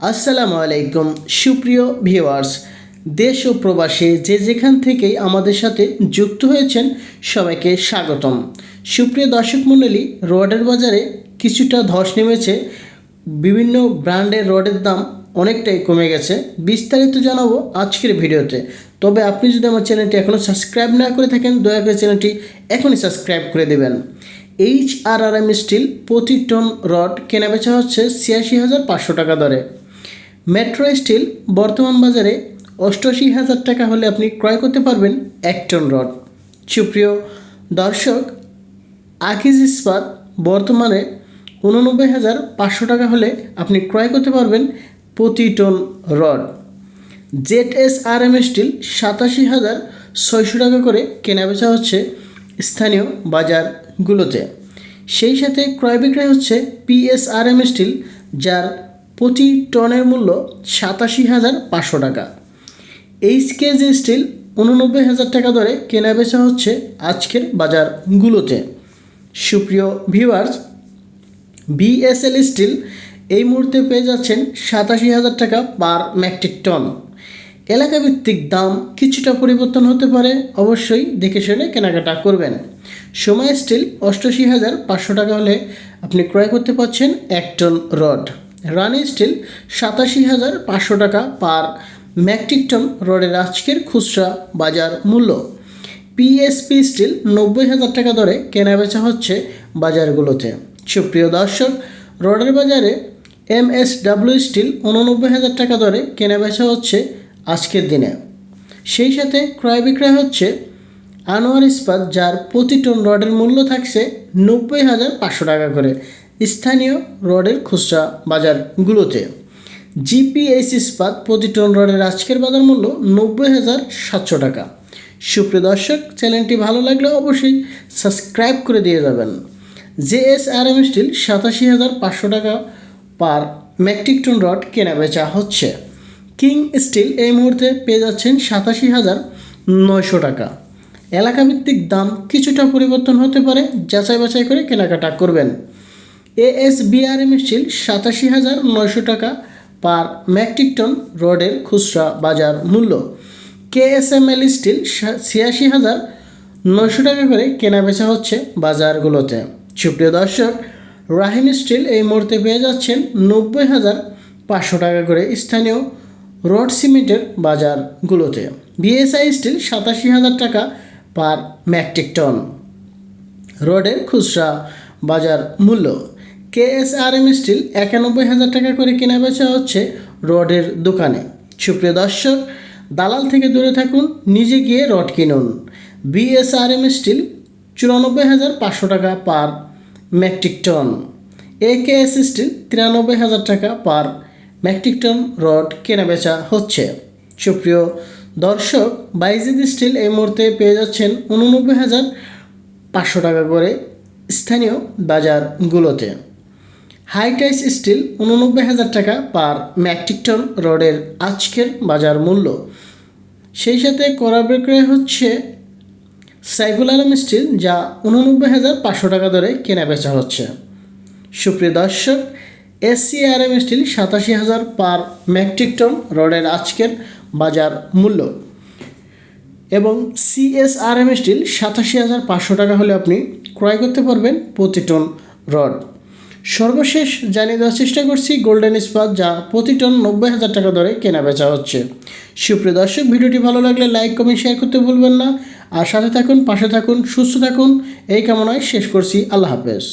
আসসালামু আলাইকুম। সুপ্রিয় ভিউয়ার্স, দেশ ও প্রবাসে যে যেখান থেকেই আমাদের সাথে যুক্ত হয়েছেন, সবাইকে স্বাগতম। সুপ্রিয় দর্শক মণ্ডলী রডের বাজারে কিছুটা ধস নেমেছে। বিভিন্ন ব্র্যান্ডের রডের দাম অনেকটাই কমে গেছে। বিস্তারিত জানাব আজকের ভিডিওতে। তবে আপনি যদি আমার চ্যানেলটি এখনও সাবস্ক্রাইব না করে থাকেন, দয়া করে চ্যানেলটি এখনই সাবস্ক্রাইব করে দেবেন। H R R M steel প্রতি টন রড কেনাবেচা হচ্ছে ছিয়াশি হাজার পাঁচশো টাকা দরে। মেট্রো স্টিল বর্তমান বাজারে অষ্টআশি হাজার টাকা হলে আপনি ক্রয় করতে পারবেন এক টন রড। সুপ্রিয় দর্শক, আকিজ ইস্পাত বর্তমানে উননব্বই হাজার পাঁচশো টাকা হলে আপনি ক্রয় করতে পারবেন প্রতি ton rod. Z S R M steel সাতাশি হাজার ছয়শো টাকা করে কেনাবেচা হচ্ছে স্থানীয় বাজারগুলোতে। সেই সাথে ক্রয় বিক্রয় হচ্ছে পিএসআরএম স্টিল, যার প্রতি টনের মূল্য সাতাশি হাজার পাঁচশো টাকা। এইচ কেজি স্টিল উননব্বই হাজার টাকা দরে কেনাবেচা হচ্ছে আজকের বাজারগুলোতে। সুপ্রিয় ভিউয়ার্স বিএসএল স্টিল এই মুহূর্তে পেয়ে যাচ্ছেন সাতাশি হাজার টাকা পার মেট্রিক টন এলাকাভিত্তিক দাম কিছুটা পরিবর্তন হতে পারে, অবশ্যই দেখে শুনে কেনাকাটা করবেন। সময় স্টিল অষ্টাশি হাজার পাঁচশো টাকা হলে আপনি ক্রয় করতে পারছেন এক টন রড রানি স্টিল সাতাশি হাজার পাঁচশো টাকা পার মেট্রিক টন রডের আজকের খুচরা বাজার মূল্য। পিএসপি স্টিল নব্বই হাজার টাকা দরে কেনাবেচা হচ্ছে বাজারগুলোতে। সুপ্রিয় দর্শক, রডের বাজারে এম এস ডাব্লিউ স্টিল উননব্বই হাজার টাকা দরে কেনাবেচা হচ্ছে আজকের দিনে। সেই সাথে ক্রয় বিক্রয় হচ্ছে আনোয়ার ইস্পাত, যার প্রতি টন রডের মূল্য থাকছে নব্বই হাজার পাঁচশো টাকা করে। স্থানীয় রডের খুচরা বাজারগুলোতে। জিপিএস ইস্পাত প্রতি টন রডের আজকের বাজার মূল্য নব্বই হাজার সাতশো টাকা। সুপ্রিয় দর্শক, চ্যানেলটি ভালো লাগলে অবশ্যই সাবস্ক্রাইব করে দিয়ে যাবেন। জেএস আর এম স্টিল সাতাশি হাজার পাঁচশো টাকা পার মেট্রিক টন রড কেনা বেচা হচ্ছে। কিং স্টিল এই মুহূর্তে পেয়ে যাচ্ছেন সাতাশি হাজার নয়শো টাকা। এলাকাভিত্তিক দাম কিছুটা পরিবর্তন হতে পারে যাচাই বাছাই করে কেনাকাটা করবেন। এএস বিআরএম স্টিল সাতাশি হাজার নয়শো টাকা পার মেট্রিক টন রডের খুচরা বাজার মূল্য। কেএসএমএল স্টিল ছিয়াশি হাজার নয়শো টাকা করে কেনা বেচা হচ্ছে বাজারগুলোতে। সুপ্রিয় দর্শক, রাহিম স্টিল এই মুহূর্তে পেয়ে যাচ্ছেন নব্বই হাজার পাঁচশো টাকা করে স্থানীয় রড সিমেন্টের বাজারগুলোতে। বিএসআই স্টিল সাতাশি হাজার টাকা পার মেট্রিক টন রডের খুচরা বাজার মূল্য। কেএসআরএম স্টিল একানব্বই হাজার টাকা করে কেনা বেচা হচ্ছে রডের দোকানে। সুপ্রিয় দর্শক, দালাল থেকে দূরে থাকুন, নিজে গিয়ে রড কিনুন। বিএসআরএম স্টিল চুরানব্বই হাজার পাঁচশো টাকা per metric ton. AKS steel তিরানব্বই হাজার টাকা পার মেট্রিক টন রড কেনা বেচা হচ্ছে। সুপ্রিয় দর্শক, বাইজিদ স্টিল এই মুহূর্তে পেয়ে যাচ্ছেন উননব্বই হাজার পাঁচশো টাকা করে স্থানীয় বাজারগুলোতে। হাইটাইস স্টিল উননব্বই হাজার টাকা পার ম্যাট্রিক টন রডের আজকের বাজার মূল্য। সেই সাথে করা বিক্রয় হচ্ছে সাইফুল আলম স্টিল যা উননব্বই হাজার পাঁচশো টাকা দরে কেনা বেচা হচ্ছে। সুপ্রিয় দর্শক এসসিআরএম স্টিল সাতাশি হাজার পার মেট্রিক টন রডের আজকের বাজার মূল্য। এবং সিএসআরএম স্টিল সাতাশি হাজার পাঁচশো টাকা হলে আপনি ক্রয় করতে পারবেন প্রতি টন রড। সর্বশেষ জানিয়ে দেওয়ার চেষ্টা করছি গোল্ডেন ইস্পাত যা প্রতি টন নব্বই হাজার টাকা দরে কেনা বেচা হচ্ছে। সুপ্রিয় দর্শক, ভিডিওটি ভালো লাগলে লাইক কমেন্ট শেয়ার করতে ভুলবেন না। আর সাথে থাকুন, পাশে থাকুন, সুস্থ থাকুন। এই কামনায় শেষ করছি। আল্লাহ হাফেজ।